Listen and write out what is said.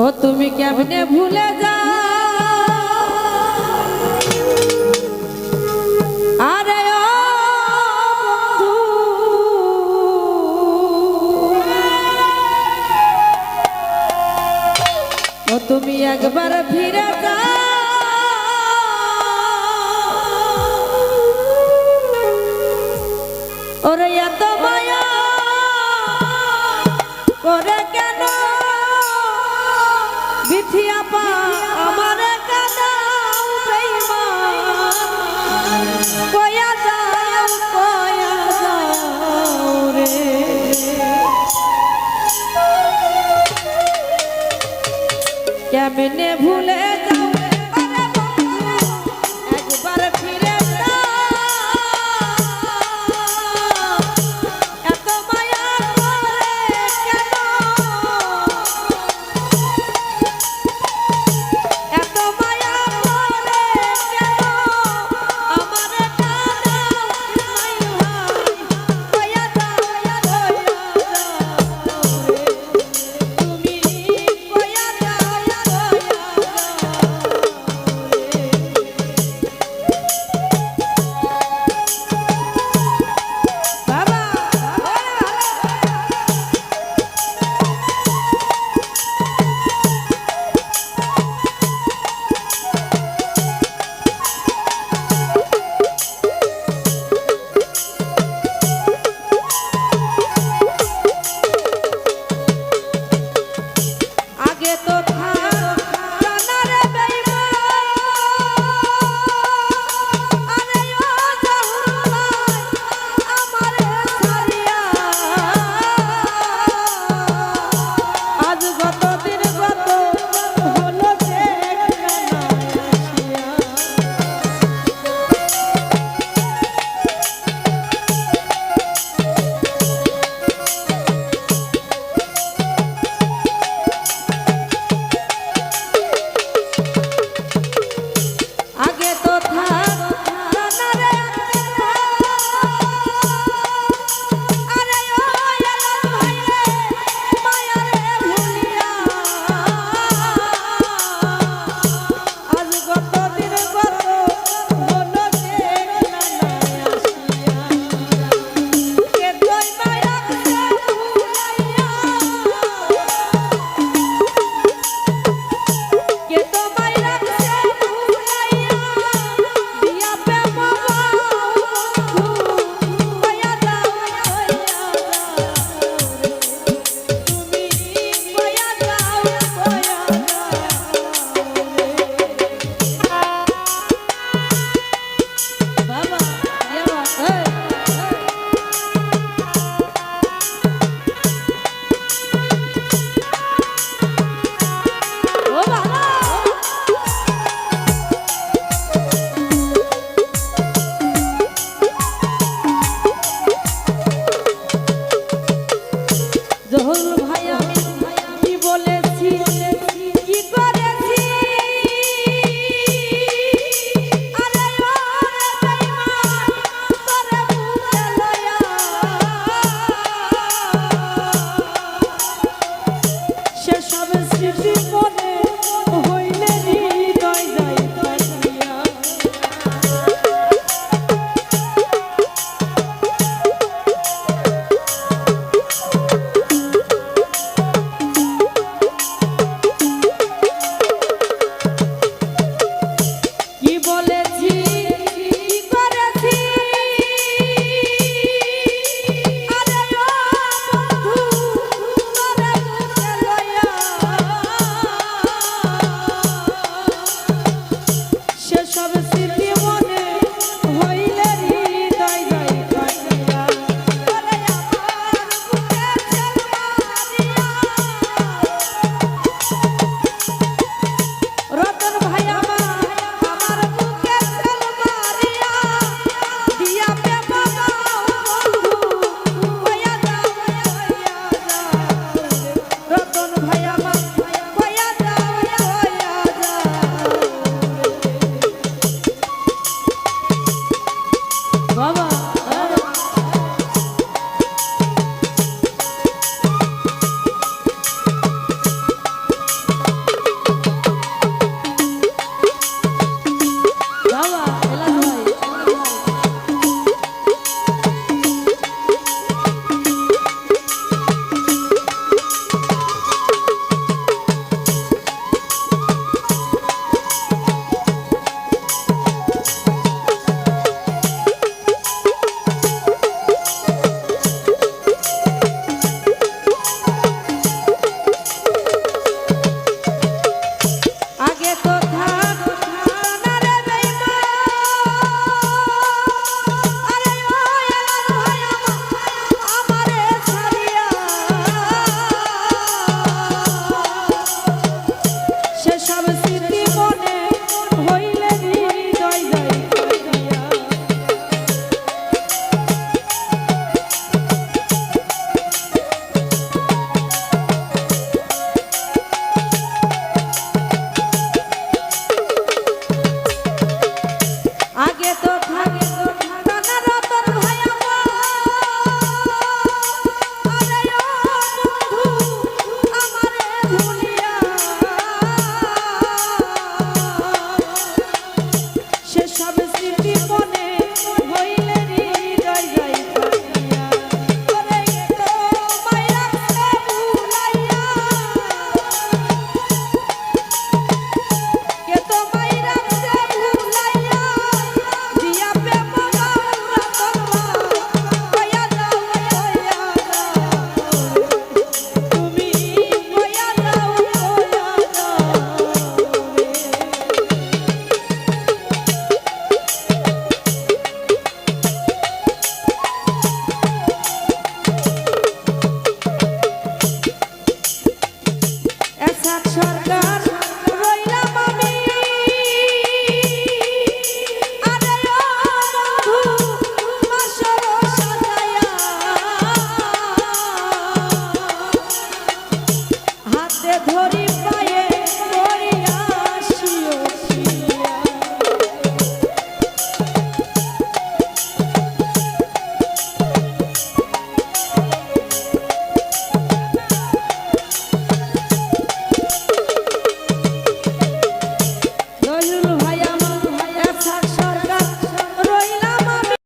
ও তুমি কেমনে ভুলে যা আরে বন্ধু। তুমি একবার ফিরে ওরে এত মায়া করে বিথিয়া পা আমার কাদাও বেইমান কয়া যাও কয়া যাও রে। কেমনে ভুলে